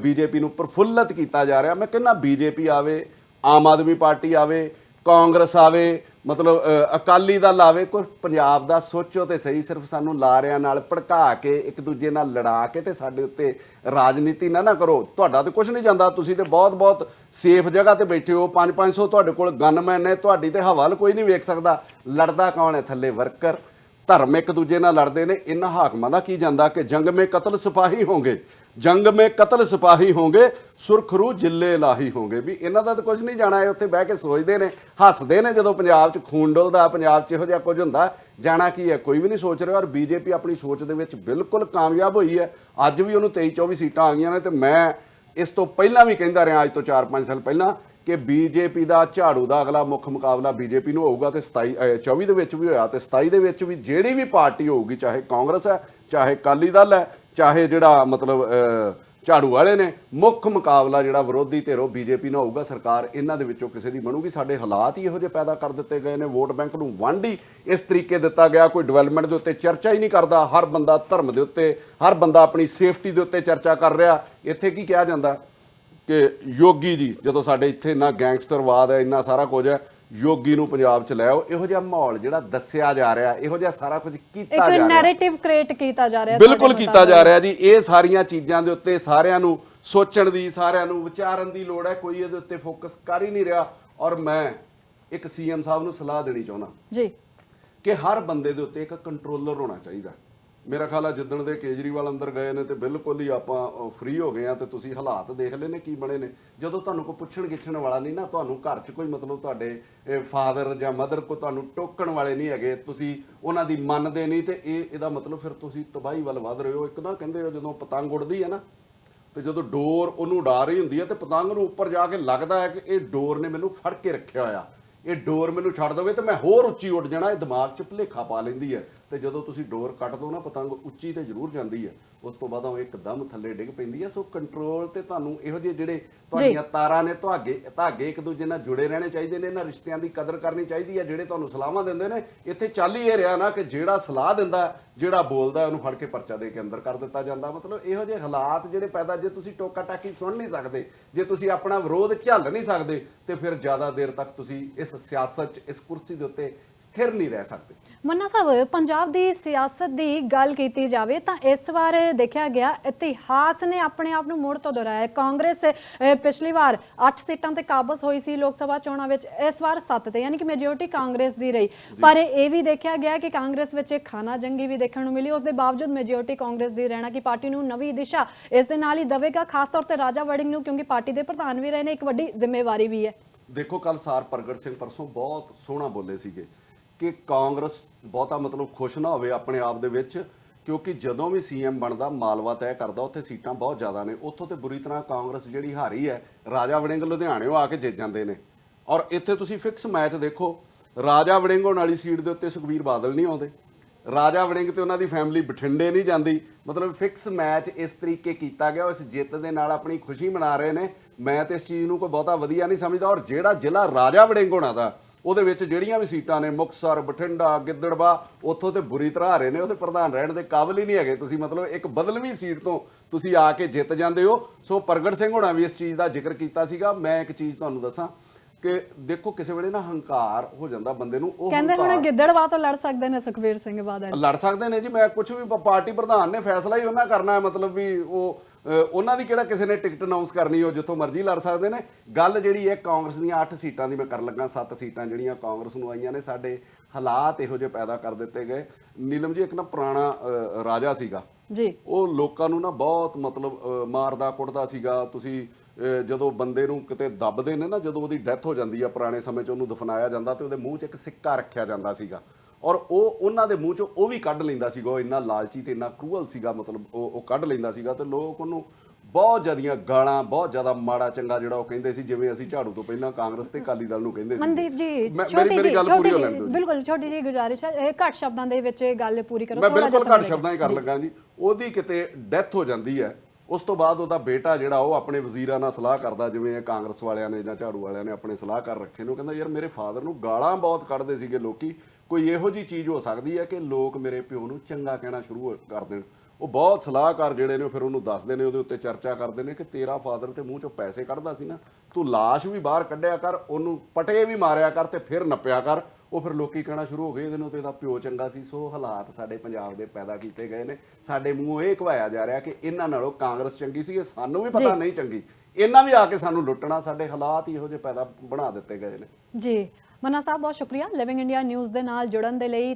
ਬੀਜੇਪੀ ਨੂੰ ਪ੍ਰਫੁੱਲਤ ਕੀਤਾ ਜਾ ਰਿਹਾ। ਮੈਂ ਕਹਿੰਦਾ ਬੀਜੇਪੀ ਆਵੇ, ਆਮ ਆਦਮੀ ਪਾਰਟੀ ਆਵੇ, ਕਾਂਗਰਸ ਆਵੇ ਮਤਲਬ ਅਕਾਲੀ ਦਲ ਆਵੇ ਕੋਈ, ਪੰਜਾਬ ਦਾ ਸੋਚੋ ਤੇ ਸਹੀ, ਸਿਰਫ ਸਾਨੂੰ ਲਾਰਿਆਂ ਨਾਲ ਭੜਕਾ ਕੇ, ਇੱਕ ਦੂਜੇ ਨਾਲ ਲੜਾ ਕੇ ਤੇ ਸਾਡੇ ਉੱਤੇ ਰਾਜਨੀਤੀ ਨਾ ਨਾ ਕਰੋ। ਤੁਹਾਡਾ ਤੇ ਕੁਝ ਨਹੀਂ ਜਾਂਦਾ। ਤੁਸੀਂ ਤੇ ਬਹੁਤ ਬਹੁਤ ਸੇਫ ਜਗ੍ਹਾ ਤੇ ਬੈਠੇ ਹੋ। 5-500 ਤੁਹਾਡੇ ਕੋਲ ਗਨਮੈਨ ਨੇ, ਤੁਹਾਡੀ ਤੇ ਹਵਾਲ ਕੋਈ ਨਹੀਂ ਵੇਖ ਸਕਦਾ। ਲੜਦਾ ਕੌਣ ਹੈ? ਥੱਲੇ ਵਰਕਰ। ਧਰਮ ਇੱਕ ਦੂਜੇ ਨਾਲ ਲੜਦੇ ਨੇ ਇਹਨਾਂ ਹਾਕਮਾਂ ਦਾ ਕੀ ਜਾਂਦਾ ਕਿ ਜੰਗ ਮੇ ਕਤਲ ਸਿਪਾਹੀ ਹੋਣਗੇ, ਜੰਗ ਮੇ ਕਤਲ ਸਿਪਾਹੀ ਹੋਣਗੇ, ਸੁਰਖਰੂ ਜਿੱਲੇ ਲਾਹੀ ਹੋਣਗੇ। ਵੀ ਇਹਨਾਂ ਦਾ ਤਾਂ ਕੁਝ ਨਹੀਂ ਜਾਣਾ, ਇਹ ਉੱਥੇ ਬਹਿ ਕੇ ਸੋਚਦੇ ਨੇ, ਹੱਸਦੇ ਨੇ ਜਦੋਂ ਪੰਜਾਬ 'ਚ ਖੂਨ ਡੁੱਲਦਾ ਪੰਜਾਬ 'ਚ ਇਹੋ ਜਿਹਾ ਕੁਝ ਹੁੰਦਾ, ਜਾਣਾ ਕੀ ਹੈ? ਕੋਈ ਵੀ ਨਹੀਂ ਸੋਚ ਰਿਹਾ ਔਰ ਬੀਜੇਪੀ ਆਪਣੀ ਸੋਚ ਦੇ ਵਿੱਚ ਬਿਲਕੁਲ ਕਾਮਯਾਬ ਹੋਈ ਹੈ। ਅੱਜ ਵੀ ਉਹਨੂੰ 23 24 ਸੀਟਾਂ ਆ ਗਈਆਂ ਨੇ ਤੇ ਮੈਂ ਇਸ ਤੋਂ ਪਹਿਲਾਂ ਵੀ ਕਹਿੰਦਾ ਰਿਹਾ, ਅੱਜ ਤੋਂ 4-5 ਸਾਲ ਪਹਿਲਾਂ। ਕਿ ਬੀਜੇਪੀ ਦਾ ਝਾੜੂ ਦਾ ਅਗਲਾ ਮੁੱਖ ਮੁਕਾਬਲਾ ਬੀਜੇਪੀ ਨੂੰ ਹੋਊਗਾ ਕਿ 27 ਅਹ 24 ਦੇ ਵਿੱਚ ਵੀ ਹੋਇਆ ਤੇ 27 ਦੇ ਵਿੱਚ ਵੀ ਜਿਹੜੀ ਵੀ ਪਾਰਟੀ ਹੋਊਗੀ, ਚਾਹੇ ਕਾਂਗਰਸ ਹੈ, ਚਾਹੇ ਅਕਾਲੀ ਦਲ ਹੈ, ਚਾਹੇ ਜਿਹੜਾ ਮਤਲਬ ਝਾੜੂ ਵਾਲੇ ਨੇ, ਮੁੱਖ ਮੁਕਾਬਲਾ ਜਿਹੜਾ ਵਿਰੋਧੀ ਧਿਰੋ ਬੀਜੇਪੀ ਨਾਲ ਹੋਊਗਾ, ਸਰਕਾਰ ਇਹਨਾਂ ਦੇ ਵਿੱਚੋਂ ਕਿਸੇ ਦੀ ਬਣੂਗੀ। ਸਾਡੇ ਹਾਲਾਤ ਹੀ ਇਹੋ ਜਿਹੇ ਪੈਦਾ ਕਰ ਦਿੱਤੇ ਗਏ ਨੇ, ਵੋਟ ਬੈਂਕ ਨੂੰ ਵੰਡ ਹੀ ਇਸ ਤਰੀਕੇ ਦਿੱਤਾ ਗਿਆ, ਕੋਈ ਡਿਵੈਲਪਮੈਂਟ ਦੇ ਉੱਤੇ ਚਰਚਾ ਹੀ ਨਹੀਂ ਕਰਦਾ, ਹਰ ਬੰਦਾ ਧਰਮ ਦੇ ਉੱਤੇ, ਹਰ ਬੰਦਾ ਆਪਣੀ ਸੇਫਟੀ ਦੇ ਉੱਤੇ ਚਰਚਾ ਕਰ ਰਿਹਾ। ਇੱਥੇ ਕੀ ਕਿਹਾ ਜਾਂਦਾ? ਕਿ ਯੋਗੀ ਜੀ ਜਦੋਂ ਸਾਡੇ ਇੱਥੇ ਇੰਨਾ ਗੈਂਗਸਟਰਵਾਦ ਹੈ ਇੰਨਾ ਸਾਰਾ ਕੁਝ ਹੈ ਯੋਗੀ ਨੂੰ ਪੰਜਾਬ ਚ ਲੈ ਆਓ। ਇਹੋ ਜਿਹਾ ਮਾਹੌਲ ਜਿਹੜਾ ਦੱਸਿਆ ਜਾ ਰਿਹਾ ਇਹੋ ਜਿਹਾ ਸਾਰਾ ਕੁਝ ਕੀਤਾ ਇੱਕ ਜਾ ਰਿਹਾ। ਨੈਰੇਟਿਵ ਕ੍ਰੀਏਟ ਕੀਤਾ ਜਾ ਰਿਹਾ ਬਿਲਕੁਲ ਕੀਤਾ ਜਾ ਰਿਹਾ ਜੀ। ਇਹ ਸਾਰੀਆਂ ਚੀਜ਼ਾਂ ਦੇ ਉੱਤੇ ਸਾਰਿਆਂ ਨੂੰ ਸੋਚਣ ਦੀ ਸਾਰਿਆਂ ਨੂੰ ਵਿਚਾਰਨ ਦੀ ਲੋੜ ਹੈ। ਕੋਈ ਇਹਦੇ ਉੱਤੇ ਫੋਕਸ ਕਰ ਹੀ ਨਹੀਂ ਰਿਹਾ। ਔਰ ਮੈਂ ਇੱਕ ਸੀਐਮ ਸਾਹਿਬ ਨੂੰ ਸਲਾਹ ਦੇਣੀ ਚਾਹੁੰਦਾ ਜੀ। ਕਿ ਹਰ ਬੰਦੇ ਦੇ ਉੱਤੇ ਇੱਕ ਕੰਟਰੋਲਰ ਹੋਣਾ ਚਾਹੀਦਾ। ਮੇਰਾ ਖਿਆਲ ਆ ਜਿੱਦਣ ਦੇ ਕੇਜਰੀਵਾਲ ਅੰਦਰ ਗਏ ਨੇ ਤੇ ਬਿਲਕੁਲ ਹੀ ਆਪਾਂ ਫ੍ਰੀ ਹੋ ਗਏ ਆ ਤੇ ਤੁਸੀਂ ਹਾਲਾਤ ਦੇਖ ਲਏ ਨੇ ਕੀ ਬਣੇ ਨੇ। ਜਦੋਂ ਤੁਹਾਨੂੰ ਕੋਈ ਪੁੱਛਣ ਗਿੱਛਣ ਵਾਲਾ ਨਹੀਂ ਨਾ, ਤੁਹਾਨੂੰ ਘਰ 'ਚ ਕੋਈ ਮਤਲਬ ਤੁਹਾਡੇ ਫਾਦਰ ਜਾਂ ਮਦਰ ਕੋ ਤੁਹਾਨੂੰ ਟੋਕਣ ਵਾਲੇ ਨਹੀਂ ਹੈਗੇ, ਤੁਸੀਂ ਉਹਨਾਂ ਦੀ ਮੰਨਦੇ ਨਹੀਂ ਤੇ ਇਹ, ਇਹਦਾ ਮਤਲਬ ਫਿਰ ਤੁਸੀਂ ਤਬਾਹੀ ਵੱਲ ਵਧ ਰਹੇ ਹੋ। ਇੱਕ ਨਾ ਕਹਿੰਦੇ ਹੋ ਜਦੋਂ ਪਤੰਗ ਉੱਡਦੀ ਹੈ ਨਾ, ਤੇ ਜਦੋਂ ਡੋਰ ਉਹਨੂੰ ਉਡਾ ਰਹੀ ਹੁੰਦੀ ਹੈ ਤੇ ਪਤੰਗ ਨੂੰ ਉੱਪਰ ਜਾ ਕੇ ਲੱਗਦਾ ਹੈ ਕਿ ਇਹ ਡੋਰ ਨੇ ਮੈਨੂੰ ਫੜ ਕੇ ਰੱਖਿਆ ਹੋਇਆ। ਇਹ ਡੋਰ ਮੈਨੂੰ ਛੱਡ ਦਵੇ ਤੇ ਮੈਂ ਹੋਰ ਉੱਚੀ ਉੱਡ ਜਾਣਾ, ਇਹ ਦਿਮਾਗ 'ਚ ਭੁਲੇਖਾ ਪਾ ਲੈਂਦੀ ਹੈ। ਤੇ ਜਦੋਂ ਤੁਸੀਂ ਡੋਰ ਕੱਟ ਦੋ ਨਾ ਪਤੰਗ ਉੱਚੀ ਤੇ ਜ਼ਰੂਰ ਜਾਂਦੀ ਹੈ। ਉਸ ਤੋਂ ਬਾਅਦ ਉਹ ਇੱਕਦਮ ਥੱਲੇ ਡਿੱਗ ਪੈਂਦੀ ਹੈ। ਸੋ ਕੰਟਰੋਲ ਤੇ ਤੁਹਾਨੂੰ ਇਹੋ ਜਿਹੇ ਜਿਹੜੇ ਤੁਹਾਡੀਆਂ ਤਾਰਾਂ ਨੇ ਧਾਗੇ ਧਾਗੇ ਇੱਕ ਦੂਜੇ ਨਾਲ ਜੁੜੇ ਰਹਿਣੇ ਚਾਹੀਦੇ ਨੇ ਇਹਨਾਂ ਰਿਸ਼ਤਿਆਂ ਦੀ ਕਦਰ ਕਰਨੀ ਚਾਹੀਦੀ ਹੈ ਜਿਹੜੇ ਤੁਹਾਨੂੰ ਸਲਾਹਾਂ ਦਿੰਦੇ ਨੇ। ਇੱਥੇ ਚੱਲ ਹੀ ਇਹ ਰਿਹਾ ਨਾ ਕਿ ਜਿਹੜਾ ਸਲਾਹ ਦਿੰਦਾ ਜਿਹੜਾ ਬੋਲਦਾ ਉਹਨੂੰ ਫੜ ਕੇ ਪਰਚਾ ਦੇ ਕੇ ਅੰਦਰ ਕਰ ਦਿੱਤਾ ਜਾਂਦਾ। ਮਤਲਬ ਇਹੋ ਜਿਹੇ ਹਾਲਾਤ ਜਿਹੜੇ ਪੈਦਾ ਜੇ ਤੁਸੀਂ ਟੋਕਾ ਟਾਕੀ ਸੁਣ ਨਹੀਂ ਸਕਦੇ ਜੇ ਤੁਸੀਂ ਆਪਣਾ ਵਿਰੋਧ ਝੱਲ ਨਹੀਂ ਸਕਦੇ ਤੇ ਫਿਰ ਜ਼ਿਆਦਾ ਦੇਰ ਤੱਕ ਤੁਸੀਂ ਇਸ ਸਿਆਸਤ 'ਚ ਇਸ ਕੁਰਸੀ ਦੇ ਉੱਤੇ ਸਥਿਰ ਨਹੀਂ ਰਹਿ ਸਕਦੇ। ਮੰਨਾ ਸਾਹਿਬ ਪੰਜਾਬ ਦੀ ਸਿਆਸਤ ਦੀ ਗੱਲ ਕੀਤੀ ਜਾਵੇ ਤਾਂ ਇਸ ਵਾਰ ਦੇਖਿਆ ਗਿਆ ਇਤਿਹਾਸ ਨੇ ਆਪਣੇ ਆਪ ਨੂੰ ਮੁੜ ਤੋਂ ਦੁਹਰਾਇਆ। ਕਾਂਗਰਸ ਅਹ, ਪਿਛਲੀ ਵਾਰ 8 ਸੀਟਾਂ ਤੇ ਕਾਬਜ਼ ਹੋਈ ਸੀ ਲੋਕ ਸਭਾ ਚੋਣਾਂ ਵਿੱਚ ਇਸ ਵਾਰ 7 ਤੇ ਯਾਨੀ ਕਿ ਮੈਜੋਰਟੀ ਕਾਂਗਰਸ ਦੀ ਰਹੀ। ਪਰ ਇਹ ਵੀ ਦੇਖਿਆ ਗਿਆ ਕਿ ਕਾਂਗਰਸ ਵਿੱਚ ਖਾਨਾ ਜੰਗੀ ਵੀ ਦੇਖਣ ਨੂੰ ਮਿਲੀ ਉਸ ਦੇ ਬਾਵਜੂਦ ਮੈਜੋਰਟੀ ਕਾਂਗਰਸ ਦੀ ਰਹਿਣਾ ਕਿ ਪਾਰਟੀ ਨੂੰ ਨਵੀਂ ਦਿਸ਼ਾ ਇਸ ਦੇ ਨਾਲ ਹੀ ਦਵੇਗਾ ਖਾਸ ਤੌਰ ਤੇ ਰਾਜਾ ਵੜਿੰਗ ਨੂੰ ਕਿਉਂਕਿ ਪਾਰਟੀ ਦੇ ਪ੍ਰਧਾਨ ਵੀ ਰਹੇ ਨੇ ਇੱਕ ਵੱਡੀ ਜ਼ਿੰਮੇਵਾਰੀ ਵੀ ਹੈ। ਦੇਖੋ ਕੱਲ ਸਾਰ ਪ੍ਰਗਟ ਸਿੰਘ ਪਰਸੋਂ ਬਹੁਤ ਸੋਹਣਾ ਬੋਲੇ ਸੀਗੇ। ਕਿ ਕਾਂਗਰਸ ਬਹੁਤਾ ਮਤਲਬ ਖੁਸ਼ ਨਾ ਹੋਵੇ ਆਪਣੇ ਆਪ ਦੇ ਵਿੱਚ, ਕਿਉਂਕਿ ਜਦੋਂ ਵੀ ਸੀਐਮ ਬਣਦਾ, ਮਾਲਵਾ ਤੈਅ ਕਰਦਾ, ਉੱਥੇ ਸੀਟਾਂ ਬਹੁਤ ਜ਼ਿਆਦਾ ਨੇ। ਉੱਥੋਂ ਤੇ ਬੁਰੀ ਤਰ੍ਹਾਂ ਕਾਂਗਰਸ ਜਿਹੜੀ ਹਾਰੀ ਹੈ, ਰਾਜਾ ਵੜਿੰਗ ਲੁਧਿਆਣਿਓਂ ਆ ਕੇ ਜਿੱਤ ਜਾਂਦੇ ਨੇ। ਔਰ ਇੱਥੇ ਤੁਸੀਂ ਫਿਕਸ ਮੈਚ ਦੇਖੋ, ਰਾਜਾ ਵੜਿੰਗ ਹੋਣ ਵਾਲੀ ਸੀਟ ਦੇ ਉੱਤੇ ਸੁਖਬੀਰ ਬਾਦਲ ਨਹੀਂ ਆਉਂਦੇ। ਰਾਜਾ ਵੜਿੰਗ ਤੇ ਉਹਨਾਂ ਦੀ ਫੈਮਿਲੀ ਬਠਿੰਡੇ ਨਹੀਂ ਜਾਂਦੀ। ਮਤਲਬ ਫਿਕਸ ਮੈਚ ਇਸ ਤਰੀਕੇ ਕੀਤਾ ਗਿਆ ਉਸ ਜਿੱਤ ਦੇ ਨਾਲ ਆਪਣੀ ਖੁਸ਼ੀ ਮਨਾ ਰਹੇ ਨੇ। ਮੈਂ ਤੇ ਇਸ ਚੀਜ਼ ਨੂੰ ਕੋਈ ਬਹੁਤਾ ਵਧੀਆ ਨਹੀਂ ਸਮਝਦਾ। ਔਰ ਜਿਹੜਾ ਜ਼ਿਲ੍ਹਾ ਰਾਜਾ ਵੜਿੰਗ ਹੋਣਾ ਦਾ ਉਹਦੇ ਵਿੱਚ ਜਿਹੜੀਆਂ ਵੀ ਸੀਟਾਂ ਨੇ ਮੁਕਤਸਰ ਬਠਿੰਡਾ ਗਿੱਦੜਵਾ ਉੱਥੋਂ ਤੇ ਬੁਰੀ ਤਰ੍ਹਾਂ ਹਾਰੇ ਨੇ ਉਹਦੇ ਪ੍ਰਧਾਨ ਰਹਿਣ ਦੇ ਕਾਬਿਲ ਹੀ ਨਹੀਂ ਹੈਗੇ। ਤੁਸੀਂ ਮਤਲਬ ਇੱਕ ਬਦਲਵੀਂ ਸੀਟ ਤੋਂ ਤੁਸੀਂ ਆ ਕੇ ਜਿੱਤ ਜਾਂਦੇ ਹੋ। ਸੋ ਪ੍ਰਗਟ ਸਿੰਘ ਹੋਣਾ ਵੀ ਇਸ ਚੀਜ਼ ਦਾ ਜ਼ਿਕਰ ਕੀਤਾ ਸੀਗਾ। ਮੈਂ ਇੱਕ ਚੀਜ਼ ਤੁਹਾਨੂੰ ਦੱਸਾਂ ਕਿ ਦੇਖੋ ਕਿਸੇ ਵੇਲੇ ਨਾ ਹੰਕਾਰ ਹੋ ਜਾਂਦਾ ਬੰਦੇ ਨੂੰ ਉਹ ਕਹਿੰਦੇ ਹੁਣ ਗਿੱਦੜਵਾ ਤੋਂ ਲੜ ਸਕਦੇ ਨੇ ਸੁਖਬੀਰ ਸਿੰਘ ਬਾਦਲ। ਲੜ ਸਕਦੇ ਨੇ ਜੀ। ਮੈਂ ਕੁਝ ਵੀ ਪਾਰਟੀ ਪ੍ਰਧਾਨ ਨੇ ਫੈਸਲਾ ਹੀ ਉਹਨਾਂ ਕਰਨਾ ਹੈ ਮਤਲਬ ਵੀ ਉਹ ਉਹਨਾਂ ਦੀ ਕਿਹੜਾ ਕਿਸੇ ਨੇ ਟਿਕਟ ਅਨਾਉਂਸ ਕਰਨੀ ਉਹ ਜਿੱਥੋਂ ਮਰਜ਼ੀ ਲੜ ਸਕਦੇ ਨੇ। ਗੱਲ ਜਿਹੜੀ ਹੈ ਕਾਂਗਰਸ ਦੀਆਂ 8 ਸੀਟਾਂ ਦੀ ਮੈਂ ਕਰਨ ਲੱਗਾ 7 ਸੀਟਾਂ ਜਿਹੜੀਆਂ ਕਾਂਗਰਸ ਨੂੰ ਆਈਆਂ ਨੇ ਸਾਡੇ ਹਾਲਾਤ ਇਹੋ ਜਿਹੇ ਪੈਦਾ ਕਰ ਦਿੱਤੇ ਗਏ। ਨੀਲਮ ਜੀ ਇੱਕ ਨਾ ਪੁਰਾਣਾ ਰਾਜਾ ਸੀਗਾ। ਜੀ। ਉਹ ਲੋਕਾਂ ਨੂੰ ਨਾ ਬਹੁਤ ਮਤਲਬ ਮਾਰਦਾ ਕੁੱਟਦਾ ਸੀਗਾ। ਤੁਸੀਂ ਜਦੋਂ ਬੰਦੇ ਨੂੰ ਕਿਤੇ ਦੱਬਦੇ ਨੇ ਨਾ ਜਦੋਂ ਉਹਦੀ ਡੈਥ ਹੋ ਜਾਂਦੀ ਆ ਪੁਰਾਣੇ ਸਮੇਂ 'ਚ ਉਹਨੂੰ ਦਫਨਾਇਆ ਜਾਂਦਾ ਤੇ ਉਹਦੇ ਮੂੰਹ 'ਚ ਇੱਕ ਸਿੱਕਾ ਰੱਖਿਆ ਜਾਂਦਾ ਸੀਗਾ। ਔਰ ਉਹ ਉਹਨਾਂ ਦੇ ਮੂੰਹ 'ਚੋਂ ਉਹ ਵੀ ਕੱਢ ਲੈਂਦਾ ਸੀਗਾ ਉਹ ਇੰਨਾ ਲਾਲਚੀ ਤੇ ਇੰਨਾ ਕਰੂਅਲ ਸੀਗਾ ਮਤਲਬ ਉਹ ਉਹ ਕੱਢ ਲੈਂਦਾ ਸੀਗਾ ਤੇ ਲੋਕ ਉਹਨੂੰ ਬਹੁਤ ਜ਼ਿਆਦੀਆਂ ਗਾਲਾਂ ਬਹੁਤ ਜ਼ਿਆਦਾ ਮਾੜਾ ਚੰਗਾ ਜਿਹੜਾ ਉਹ ਕਹਿੰਦੇ ਸੀ ਜਿਵੇਂ ਅਸੀਂ ਝਾੜੂ ਤੋਂ ਪਹਿਲਾਂ ਕਾਂਗਰਸ ਤੇ ਅਕਾਲੀ ਦਲ ਨੂੰ ਕਹਿੰਦੇ ਸੀ ਮਨਦੀਪ ਜੀ ਛੋਟੀ ਜੀ ਛੋਟੀ ਹੋ ਜੀ। ਬਿਲਕੁਲ ਛੋਟੀ ਜੀ ਗੁਜ਼ਾਰਿਸ਼ ਹੈ। ਇਹ ਘੱਟ ਸ਼ਬਦਾਂ ਦੇ ਵਿੱਚ ਇਹ ਗੱਲ ਪੂਰੀ ਕਰੋ ਮੈਂ ਬਿਲਕੁਲ ਘੱਟ ਸ਼ਬਦਾਂ 'ਚ ਕਰ ਲੱਗਾ ਜੀ। ਉਹਦੀ ਕਿਤੇ ਡੈਥ ਹੋ ਜਾਂਦੀ ਹੈ ਉਸ ਤੋਂ ਬਾਅਦ ਉਹਦਾ ਬੇਟਾ ਜਿਹੜਾ ਉਹ ਆਪਣੇ ਵਜ਼ੀਰਾਂ ਨਾਲ ਸਲਾਹ ਕਰਦਾ ਜਿਵੇਂ ਇਹ ਕਾਂਗਰਸ ਵਾਲਿਆਂ ਨੇ ਜਾਂ ਝਾੜੂ ਵਾਲਿਆਂ ਨੇ ਆਪਣੇ ਸਲਾਹ ਕਰ ਰੱਖੇ ਨੇ ਕਹਿੰਦਾ ਯਾਰ ਮੇਰੇ ਫਾਦਰ ਨੂੰ ਗਾਲਾਂ ਬਹੁਤ ਕੱਢਦੇ ਸੀਗੇ ਲੋਕੀ ਕੋਈ ਇਹੋ ਜੀ ਚੀਜ਼ ਹੋ ਸਕਦੀ ਹੈ ਕਿ ਲੋਕ ਮੇਰੇ ਪਿਓ ਨੂੰ ਚੰਗਾ ਕਹਿਣਾ ਸ਼ੁਰੂ ਕਰ ਦੇਣ। ਉਹ ਬਹੁਤ ਸਲਾਹਕਾਰ ਜਿਹੜੇ ਨੇ ਫਿਰ ਉਹਨੂੰ ਦੱਸਦੇ ਨੇ ਉਹਦੇ ਉੱਤੇ ਚਰਚਾ ਕਰਦੇ ਨੇ ਕਿ ਤੇਰਾ ਫਾਦਰ ਤੇ ਮੂੰਹ ਚੋਂ ਪੈਸੇ ਕੱਢਦਾ ਸੀ ਨਾ। ਤੂੰ ਲਾਸ਼ ਵੀ ਬਾਹਰ ਕੱਢਿਆ ਕਰ ਉਹਨੂੰ ਪਟੇ ਵੀ ਮਾਰਿਆ ਕਰ ਤੇ ਫਿਰ ਨੱਪਿਆ ਕਰ। ਉਹ ਫਿਰ ਲੋਕੀ ਕਹਿਣਾ ਸ਼ੁਰੂ ਹੋ ਗਏ ਇਹਦੇ ਨੂੰ ਤੇ ਇਹਦਾ ਪਿਓ ਚੰਗਾ ਸੀ। ਸੋ ਹਾਲਾਤ ਸਾਡੇ ਪੰਜਾਬ ਦੇ ਪੈਦਾ ਕੀਤੇ ਗਏ ਨੇ। ਸਾਡੇ ਮੂੰਹੋਂ ਇਹ ਕਵਾਇਆ ਜਾ ਰਿਹਾ ਕਿ ਇਹਨਾਂ ਨਾਲੋਂ ਕਾਂਗਰਸ ਚੰਗੀ ਸੀ ਇਹ ਸਾਨੂੰ ਵੀ ਪਤਾ ਨਹੀਂ ਚੰਗੀ। ਇਹਨਾਂ ਵੀ ਆ ਕੇ ਸਾਨੂੰ ਲੁੱਟਣਾ ਸਾਡੇ ਹਾਲਾਤ ਹੀ ਇਹੋ ਜਿਹੇ ਪੈਦਾ ਬਣਾ ਦਿੱਤੇ ਗਏ ਨੇ। ਜੀ ਮਨਾ ਸਾਹਿਬ ਬਹੁਤ ਸ਼ੁਕਰੀਆ। ਲਿਵਿੰਗ ਇੰਡੀਆ ਨਿਊਜ਼ ਦੇ ਨਾਲ ਜੁੜਨ ਦੇ ਲਈ।